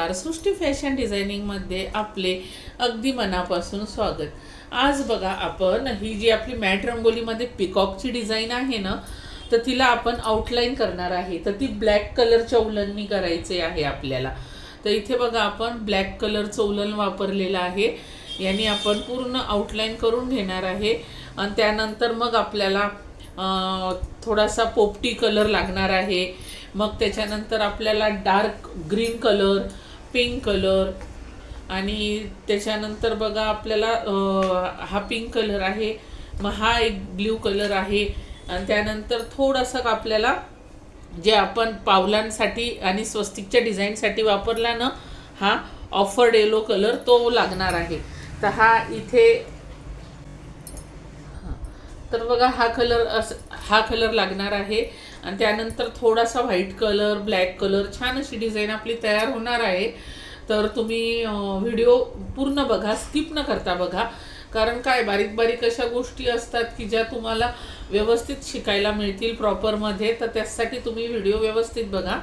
सृष्टी fashion डिझायनिंगमध्ये आपले अगदी मनापासून स्वागत. आज बघा आपण ही जी आपली मॅट रंगोलीमध्ये पिकॉकची डिझाईन आहे ना तर तिला आपण आउटलाईन करणार आहे. तर ती ब्लॅक कलरच्या उलननी करायचे आहे आपल्याला. तर इथे बघा आपण ब्लॅक कलरचं उलन वापरलेलं आहे. यांनी आपण पूर्ण आउटलाईन करून घेणार आहे. आणि त्यानंतर मग आपल्याला थोडासा पोपटी कलर लागणार आहे. मग त्याच्यानंतर आपल्याला dark green colour pink colour आणि त्याच्यानंतर बघा आपल्याला हा पिंक कलर आहे मग हा एक ब्ल्यू कलर आहे. आणि त्यानंतर थोडासा आपल्याला जे आपण पावलांसाठी आणि स्वस्तिकच्या डिझाईनसाठी वापरला ना हा ऑफर्ड येलो कलर तो लागणार आहे. तर हा इथे तर बघा हा कलर असं हा कलर लागणार आहे. आणि त्यानंतर थोडासा व्हाईट कलर ब्लॅक कलर छान अशी डिझाईन आपली तयार होणार आहे. तर तुम्ही व्हिडिओ पूर्ण बघा स्किप न करता बघा. कारण काय बारीक बारीक अशा गोष्टी असतात की ज्या तुम्हाला व्यवस्थित शिकायला मिळतील प्रॉपरमध्ये तर त्यासाठी तुम्ही व्हिडिओ व्यवस्थित बघा.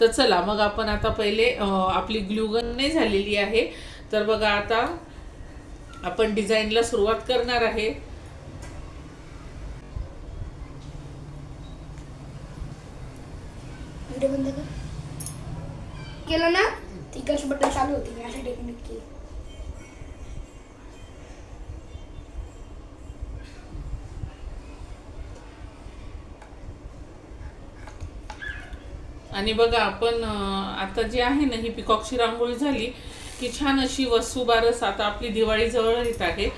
तर चला मग आपण आता पहिले आपली ग्लुगन नाही झालेली आहे. तर बघा आता आपण डिझाईनला सुरुवात करणार आहे. व्हिडिओ बंद कर. केलं ना? तिकडचं बटन चालू होते अशा टेक्निक केली. आणि बघा आपण आता जी आहे ना ही पिकॉकची रांगोळी झाली की छान अशी वसुबारस आता आपली दिवाळी जवळ येत आहे.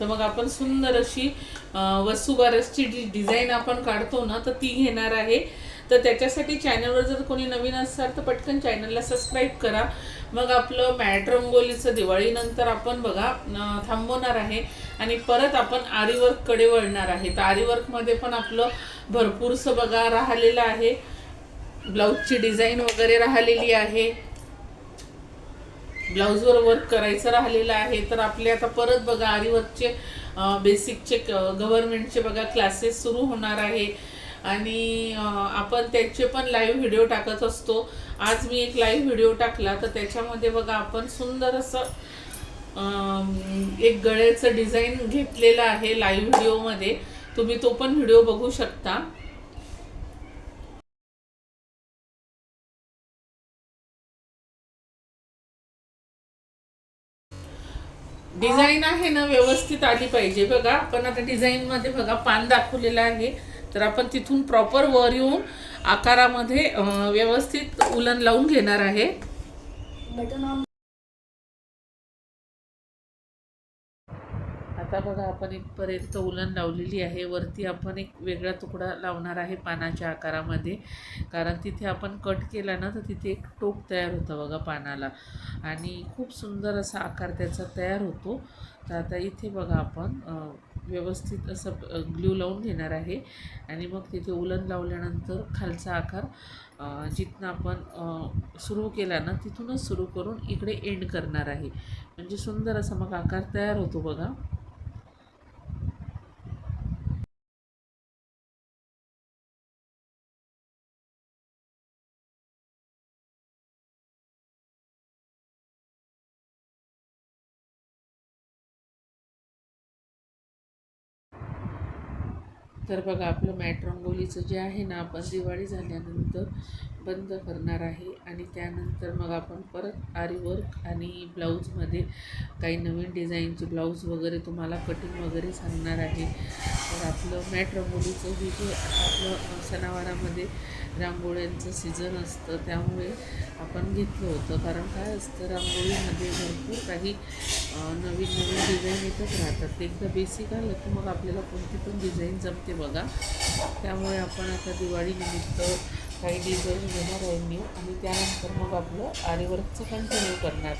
तर मग आपण सुंदर अशी अं, वसुबारसची जी डिझाईन आपण काढतो ना तर ती घेणार आहे. तर त्याच्यासाठी चॅनलवर जर कोणी नवीन असाल तर पटकन चॅनलला सबस्क्राईब करा. मग आपलं मॅट रंगोलीचं दिवाळीनंतर आपण बघा थांबवणार आहे. आणि परत आपण आरीवर्ककडे वळणार आहे. तर आरीवर्कमध्ये पण आपलं भरपूरसं बघा राहिलेलं आहे. ब्लाऊजची डिझाईन वगैरे राहिलेली आहे. ब्लाऊजवर वर्क करायचं राहिलेलं आहे. तर आपले आता परत बघा आरीवर्कचे बेसिकचे गव्हर्नमेंटचे बघा क्लासेस सुरू होणार आहे. आणि आपण त्याचे पण लाईव्ह व्हिडिओ टाकत असतो. आज मी एक लाईव्ह व्हिडिओ टाकला तर त्याच्यामध्ये बघा आपण सुंदर असं एक गळ्याचं डिझाईन घेतलेलं आहे लाईव्ह व्हिडिओमध्ये तुम्ही तो पण व्हिडिओ बघू शकता. डिझाईन आहे ना व्यवस्थित आली पाहिजे. बघा आपण आता डिझाईन मध्ये बघा पान दाखवलेलं आहे. तर आपण तिथून प्रॉपर वर येऊन आकारामध्ये व्यवस्थित उलन लावून घेणार आहे. आता बघा आपण इथपर्यंत उलन लावलेली आहे. वरती आपण एक वेगळा तुकडा लावणार आहे पानाच्या आकारामध्ये. कारण तिथे आपण कट केला ना तर तिथे एक टोक तयार होतं बघा पानाला. आणि खूप सुंदर असा आकार त्याचा तयार होतो. तर आता इथे बघा आपण व्यवस्थित असं ग्ल्यू लावून घेणार आहे. आणि मग तिथे उलन लावल्यानंतर खालचा आकार जिथनं आपण सुरू केला ना तिथूनच सुरू करून इकडे एंड करणार आहे. म्हणजे सुंदर असा मग आकार तयार होतो बघा. तर बघा आपलं मॅट रंगोलीचं जे आहे ना आपण दिवाळी झाल्यानंतर बंद करणार आहे. आणि त्यानंतर मग आपण परत आरीवर्क आणि ब्लाऊजमध्ये काही नवीन डिझाईनचे ब्लाऊज वगैरे तुम्हाला कटिंग वगैरे सांगणार आहे. तर आपलं मॅट रंगोलीचं हे जे आपलं सणावारामध्ये रांगोळ्यांचं सीझन असतं त्यामुळे आपण घेतलं होतं. कारण काय असतं रांगोळीमध्ये भरपूर काही नवीन नवीन डिझाईन येतच राहतात. ते एकदा बेसिक आलं की मग आपल्याला कोणती पण डिझाईन जमते बघा. त्यामुळे आपण आता दिवाळीनिमित्त काही डिझाईन घेणार आहे मी आणि त्यानंतर मग आपलं आरीवर्कचं कंटिन्यू करणार.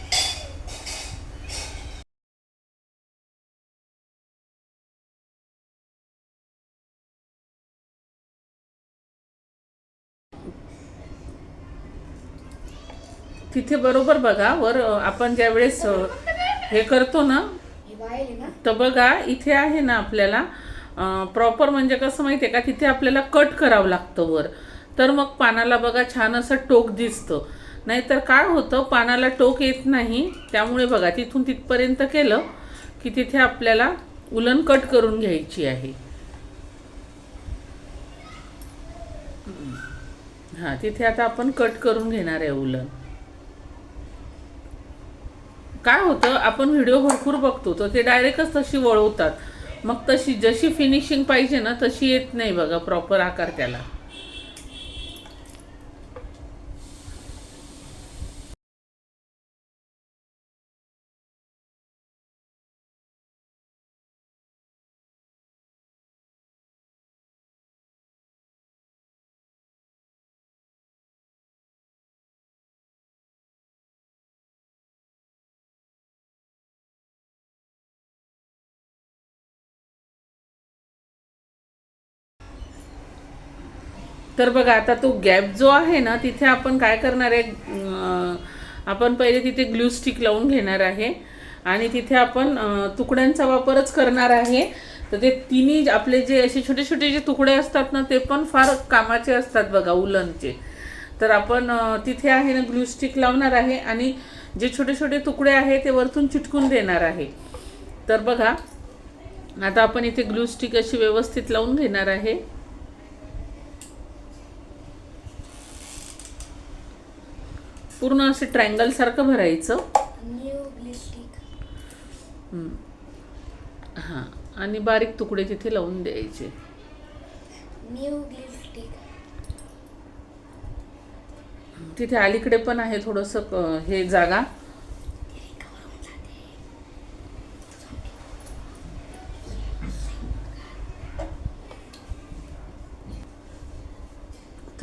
तिथे बरोबर बघा वर आपण ज्यावेळेस हे करतो ना तर बघा इथे आहे ना आपल्याला प्रॉपर म्हणजे कसं माहिती आहे का तिथे आपल्याला कट करावं लागतं वर. तर मग पानाला बघा छान असं टोक दिसतं. नाहीतर काय होतं पानाला टोक येत नाही त्यामुळे बघा तिथून तिथपर्यंत केलं की तिथे आपल्याला उलन कट करून घ्यायची आहे. हां. तिथे आता आपण कट करून घेणार आहे उलन. काय होतं आपण व्हिडिओ भरपूर बघतो तर ते डायरेक्टच तशी वळवतात. मग तशी जशी फिनिशिंग पाहिजे ना तशी येत नाही बघा प्रॉपर आकार त्याला. तर बघा आता तो गॅप जो आहे ना तिथे आपण काय करणार आहे आपण पहिले तिथे ग्लू स्टिक लावून घेणार आहे. आणि तिथे आपण तुकड्यांचा वापरच करणार आहे. तर ते तिन्ही आपले जे असे छोटे छोटे जे तुकडे असतात ना ते पण फार कामाचे असतात बघा उलनचे. तर आपण तिथे आहे ना ग्लू स्टिक लावणार आहे आणि जे छोटे छोटे तुकडे आहे ते वरतून चिटकून देणार आहे. तर बघा आता आपण इथे ग्लू स्टिक अशी व्यवस्थित लावून घेणार आहे. पूर्ण असे ट्रायंगल सारखं भरायचं. हां आणि बारीक तुकडे तिथे लावून द्यायचे. तिथे अलीकडे पण आहे थोडंसं क- हे जागा.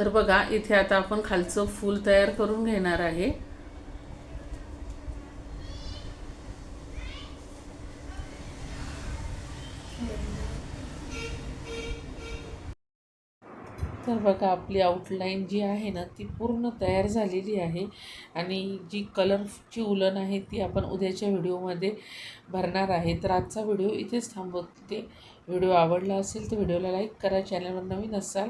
तर बघा इथे आता आपण खालचं फूल तयार करून घेणार आहे. तर बघा आपली आउटलाईन जी आहे ना ती पूर्ण तयार झालेली आहे. आणि जी कलरची उलन आहे ती आपण उद्याच्या व्हिडिओमध्ये भरणार आहे. तर आजचा व्हिडिओ इथेच थांबवते. व्हिडिओ आवडला असेल तर व्हिडिओला लाईक करा. चॅनलवर नवीन असाल